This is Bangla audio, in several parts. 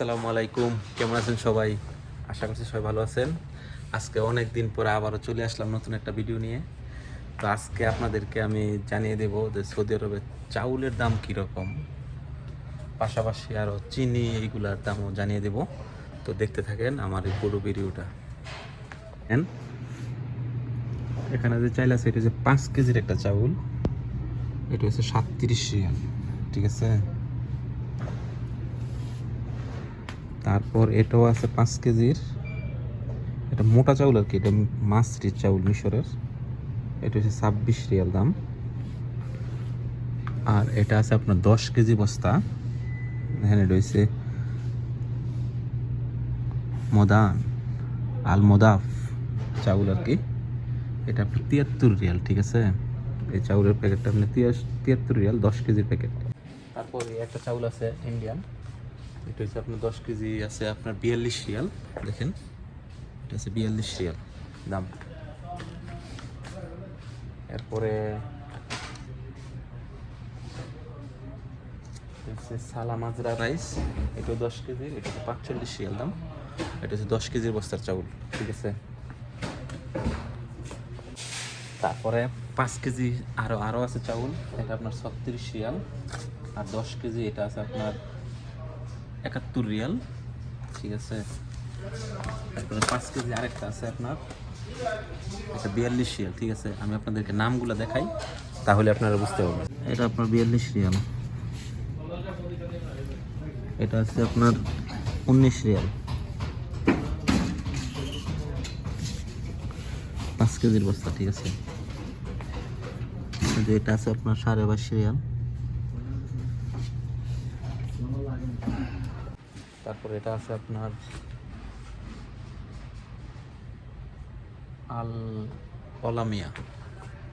আসসালামু আলাইকুম। কেমন আছেন সবাই? আশা করছি সবাই ভালো আছেন। আজকে অনেক দিন পরে আবারও চলে আসলাম নতুন একটা ভিডিও নিয়ে। তো আজকে আপনাদেরকে আমি জানিয়ে দেব যে সৌদি আরবে চাউলের দাম কীরকম। পাশাপাশি আরও চিনি এইগুলার দামও জানিয়ে দেব। তো দেখতে থাকেন আমার এই পুরো ভিডিওটা। এখানে যে চাইল আছে, এটা হচ্ছে পাঁচ কেজির একটা চাউল। এটা হচ্ছে সাতত্রিশ ঠিক আছে? তারপর এটাও আছে পাঁচ কেজির। এটা মোটা চাউল আর কি, এটা মাছরির চাউল মিশরের। এটা হচ্ছে ছাব্বিশ রিয়াল দাম। আর এটা আছে আপনার দশ কেজি বস্তা। এখানে হচ্ছে মদান আল মোদাফ চাউল আর কি। এটা আপনার তিয়াত্তর রিয়াল, ঠিক আছে? এই চাউলের প্যাকেটটা আপনার তিয়াত্তর রিয়াল, দশ কেজির প্যাকেট। তারপর একটা চাউল আছে ইন্ডিয়ান। এটা হচ্ছে আপনার দশ কেজি আছে আপনার বিয়াল্লিশ রিয়াল, দেখেন। এটা আছে বিয়াল্লিশ রিয়াল দাম। এরপরে এটা হচ্ছে সালা মাজরা রাইস এটা দশ কেজি, এটা হচ্ছে পাঁচচল্লিশ রিয়াল দাম। এটা হচ্ছে দশ কেজির বস্তার চাউল, ঠিক আছে? তারপরে পাঁচ কেজি আরও আরও আছে চাউল, এটা আপনার ছত্রিশ রিয়াল। আর দশ কেজি, এটা আছে আপনার একাত্তর রিয়াল। ঠিক আছে? তারপরে পাঁচ কেজি আরেকটা আছে আপনার। এটা বিয়াল্লিশ রিয়াল, ঠিক আছে? আমি আপনাদেরকে নামগুলো দেখাই, তাহলে আপনারা বুঝতে পারবেন। এটা আপনার বিয়াল্লিশ রিয়াল। এটা আছে আপনার উনিশ রিয়াল। পাঁচ কেজির বস্তা, ঠিক আছে? এটা আছে আপনার সাড়ে বাইশ রিয়াল। তারপর এটা আছে আপনার আল অলামিয়া।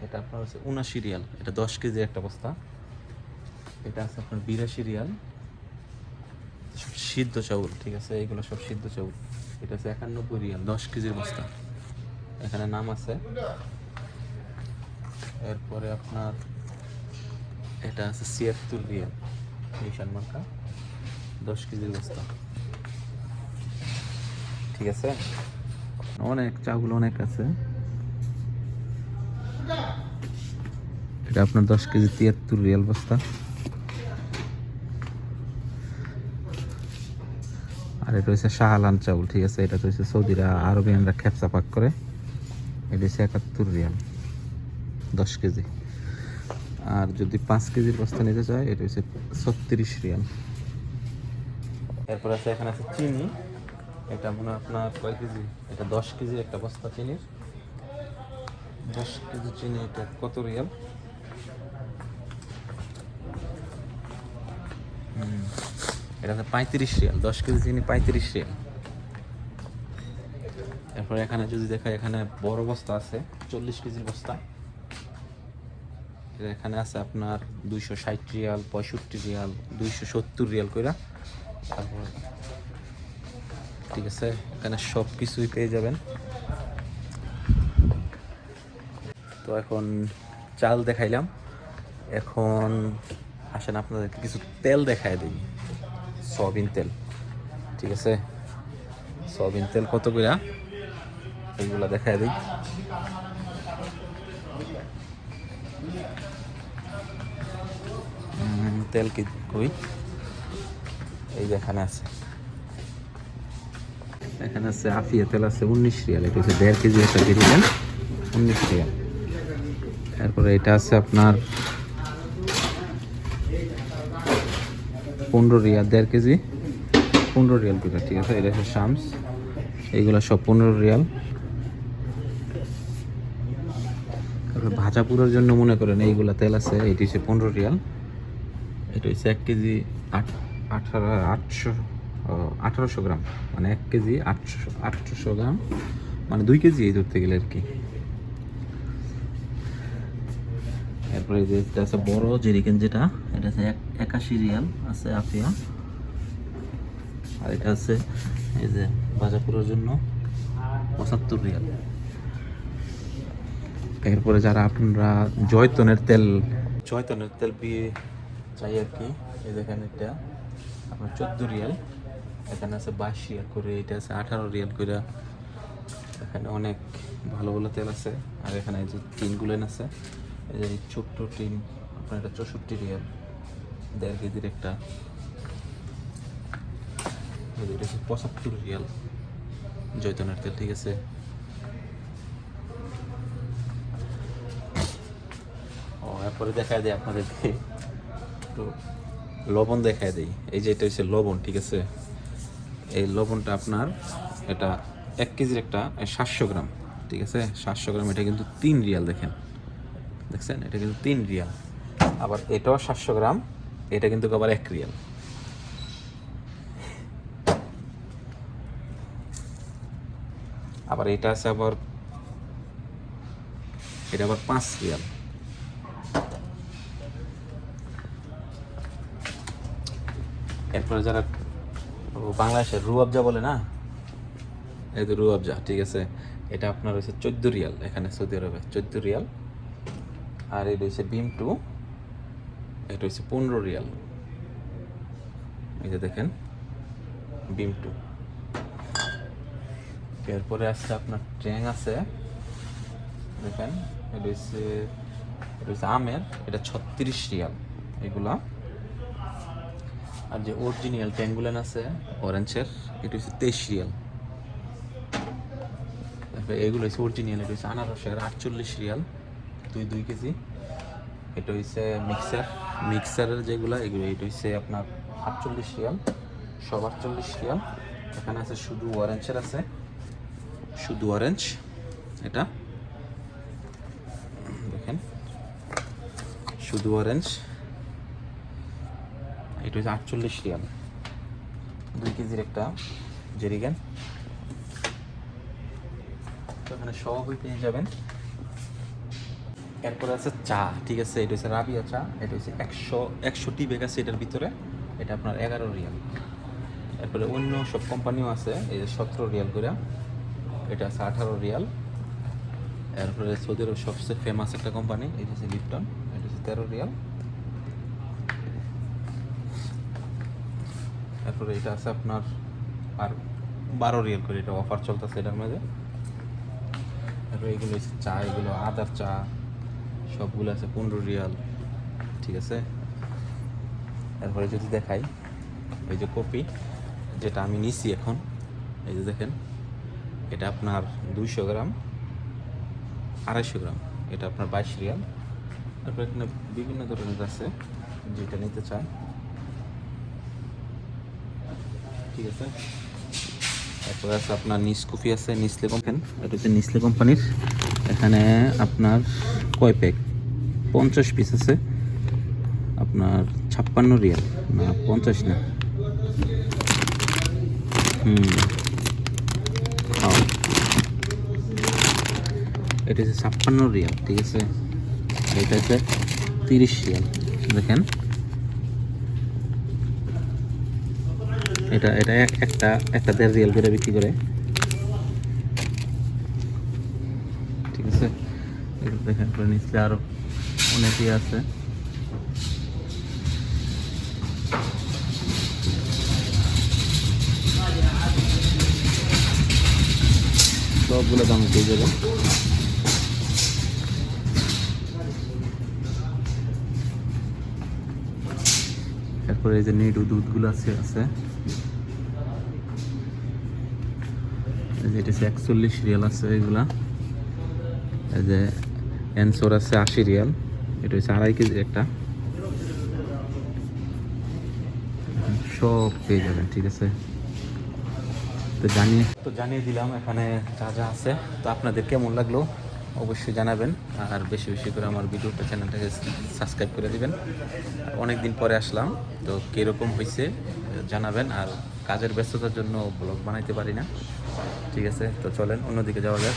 এটা আপনার হচ্ছে উনাশি রিয়াল। এটা দশ কেজির একটা বস্তা। এটা আছে আপনার বিরাশি রিয়াল। সব সিদ্ধ চাউল, ঠিক আছে? এগুলো সব সিদ্ধ চাউল। এটা আছে একানব্বই রিয়াল, দশ কেজির বস্তা। এখানে নাম আছে। এরপরে আপনার এটা আছে ছিয়াত্তর রিয়াল। নিশান মার্কা দশ কেজির বস্তা। ঠিক আছে? অনেক চাউল অনেক আছে। এটা আপনার দশ কেজি তিয়াত্তর রিয়াল বস্তা। আর এটা হচ্ছে শাহালান চাউল, ঠিক আছে? এটা হচ্ছে সৌদিরা আরবিয়ানরা খেপসা পাক করে। এটা হচ্ছে একাত্তর রিয়াল, দশ কেজি। আর যদি পাঁচ কেজির বস্তা নিতে চায়, এটা হচ্ছে ছত্রিশ রিয়াল। এরপর আছে, এখানে আছে চিনি। এটা মনে আপনার কয় কেজি? এটা দশ কেজি একটা বস্তা চিনির। দশ কেজি চিনি, এটা কত রিয়াল? এটা পঁয়ত্রিশ রিয়াল। দশ কেজি চিনি, পঁয়ত্রিশ রিয়াল। এরপর এখানে যদি দেখা এখানে বড় বস্তা আছে, চল্লিশ কেজির বস্তা। এখানে আছে আপনার দুইশো ষাট রিয়াল, পঁয়ষট্টি রিয়াল, দুইশো সত্তর রিয়াল কইরা। তারপর ঠিক আছে? এখানে সব কিছুই পেয়ে যাবেন। তো এখন চাল দেখাইলাম। এখন আসেন আপনাদেরকে কিছু তেল দেখায় দিই। সয়াবিন তেল, ঠিক আছে? সয়াবিন তেল কত করে? এইগুলা দেখায় দিই। তেল কি কই? এই যে এখানে আছে। এখানে আছে আফিয়া তেল আছে উনিশ রিয়াল, এটা হচ্ছে দেড় কেজি একটা দিয়ে দিলেন উনিশ রিয়াল। এরপরে এটা আছে আপনার পনেরো রিয়াল, দেড় কেজি। পনেরো রিয়াল করে ঠিক আছে? এটা হচ্ছে শামস। এইগুলো সব পনেরো রিয়াল। তারপরে ভাজা পুরোর জন্য মনে করেন এইগুলা তেল আছে, এটি হচ্ছে পনেরো রিয়াল। এটা হচ্ছে এক কেজি আট আঠারো আটশো আঠারোশো গ্রাম। মানে এক কেজি আটশো আটশোশো গ্রাম। মানে দুই কেজি এই ধরতে গেলে আর কি। এরপরে যে আছে বড় জেরিকেন যেটা, এটা আছে এক, একাশি রিয়াল আছে আফিয়া। আর এটা আছে এই যে বাজাপুরের জন্য পঁচাত্তর রিয়াল। এরপরে যারা আপনারা জয়তনের তেল জয়তনের তেল বিয়ে চাই আর কি, এই দেখেন এটা, আপনার চোদ্দ রিয়াল। এখানে আছে বাইশ রিয়াল করে, এটা আছে আঠারো রিয়াল করে। এখানে অনেক ভালো ভালো তেল আছে। আর এখানে এই যে টিনগুলেন আছে, এই যে ছোট্ট টিন, আপনার এটা চৌষট্টি রিয়াল, দেড় কেজির একটা। হচ্ছে পঁচাত্তর রিয়াল জৈতনের তেল, ঠিক আছে? ও, এরপরে দেখায় দেয় আপনাদেরকে, একটু লবণ দেখায় দেই। এই যে এটা হচ্ছে লবণ, ঠিক আছে? এই লবণটা আপনার এটা এক কেজির একটা সাতশো গ্রাম, ঠিক আছে? সাতশো গ্রাম, এটা কিন্তু তিন রিয়াল, দেখেন। দেখছেন? এটা কিন্তু তিন রিয়াল। আবার এটাও সাতশো গ্রাম, এটা কিন্তু আবার এক রিয়াল। আবার এটা আছে আবার, এটা আবার পাঁচ রিয়াল। এরপরে যারা ও, বাংলাদেশের রুয়াবজা বলে না? এই তো রুয়াবজা ঠিক আছে। এটা আপনার হচ্ছে চোদ্দ রিয়াল, এখানে সৌদি আরবে, চোদ্দ রিয়াল। আর এটা হচ্ছে বিম টু, এটা হচ্ছে পনেরো রিয়াল। এই যে দেখেন বিম টু। এরপরে আসছে আপনার ট্যাং আছে। দেখেন, এটা হচ্ছে এটা হচ্ছে আমের, এটা ছত্রিশ রিয়াল, এগুলা। আর যে অরিজিনাল ট্যাঙ্গুলান আছে অরেঞ্জের এটা হচ্ছে তেইশ রিয়াল। এগুলো হচ্ছে অরিজিনাল এটা হচ্ছে আনারসের আটচল্লিশ রিয়াল, দুই দুই কেজি। এটা হচ্ছে মিক্সার মিক্সারের যেগুলো, এগুলো, এটা হচ্ছে আপনার আটচল্লিশ রিয়াল, সব আটচল্লিশ রিয়াল। এখানে আছে শুধু অরেঞ্জের আছে, শুধু অরেঞ্জ এটা। দেখেন, শুধু অরেঞ্জ এটা হচ্ছে আটচল্লিশ রিয়াল। দুই কেজির একটা জেরিগান। তো এখানে সবই পেয়ে যাবেন। এরপরে আছে চা, ঠিক আছে? এটা হচ্ছে রাবিয়া চা, এটা হচ্ছে একশো, একশোটি বেগ আছে এটার ভিতরে। এটা আপনার এগারো রিয়াল। এরপরে অন্য সব কোম্পানিও আছে, এই যে সতেরো রিয়াল করে। এটা আছে আঠারো রিয়াল। এরপরে সৌদি আরব সবচেয়ে ফেমাস একটা কোম্পানি, এটা হচ্ছে লিপটন এটা হচ্ছে তেরো রিয়াল। তারপরে এটা আছে আপনার আর বারো রিয়েল করে এটা অফার চলতেছে এটার মধ্যে। তারপরে এগুলো চা, এগুলো আদার চা, সবগুলো আছে পনেরো রিয়াল ঠিক আছে? তারপরে যদি দেখাই, এই যে কপি, যেটা আমি নিছি এখন, এই যে দেখেন, এটা আপনার দুইশো গ্রাম, আড়াইশো গ্রাম, এটা আপনার বাইশ রিয়াল তারপরে এখানে বিভিন্ন ধরনের আছে, যেটা নিতে চান। ঠিক আছে? তারপরে আছে আপনার নিসকফি আছে নিসলে কোম্পানি এটা হচ্ছে নিসলে কোম্পানির এখানে আপনার কয় প্যাক? পঞ্চাশ পিস আছে। আপনার ছাপ্পান্ন রিয়াল। না, পঞ্চাশ না। হুম। এটা হচ্ছে ছাপ্পান্ন রিয়াল, ঠিক আছে? এটা হচ্ছে তিরিশ রিয়াল। দেখেন। এটা এটা এক- একটা একটা দেড় রিয়াল করে বিক্রি করে। ঠিক আছে? দেখেন নিচে আরও অনেকই আছে। সবগুলো দাম পেয়ে যাবেন এরপরে এই যে নিডু দুধগুলো আছে আছে। এটা একচল্লিশ রিয়াল আছে এই যে আছে আশি রিয়াল। এটা হচ্ছে আড়াই কেজি একটা। সব পেয়ে যাবেন, ঠিক আছে? তো জানিয়ে তো জানিয়ে দিলাম এখানে যা যা আছে। তো আপনাদের কেমন লাগল? অবশ্যই জানাবেন। আর বেশি বেশি করে আমার ভিডিওটা চ্যানেলটাকে সাবস্ক্রাইব করে দিবেন। অনেক দিন পরে আসলাম, তো কীরকম হয়েছে জানাবেন। আর কাজের ব্যস্ততার জন্য ব্লগ বানাইতে পারি না। ঠিক আছে, তো চলেন, অন্যদিকে যাওয়া যাক।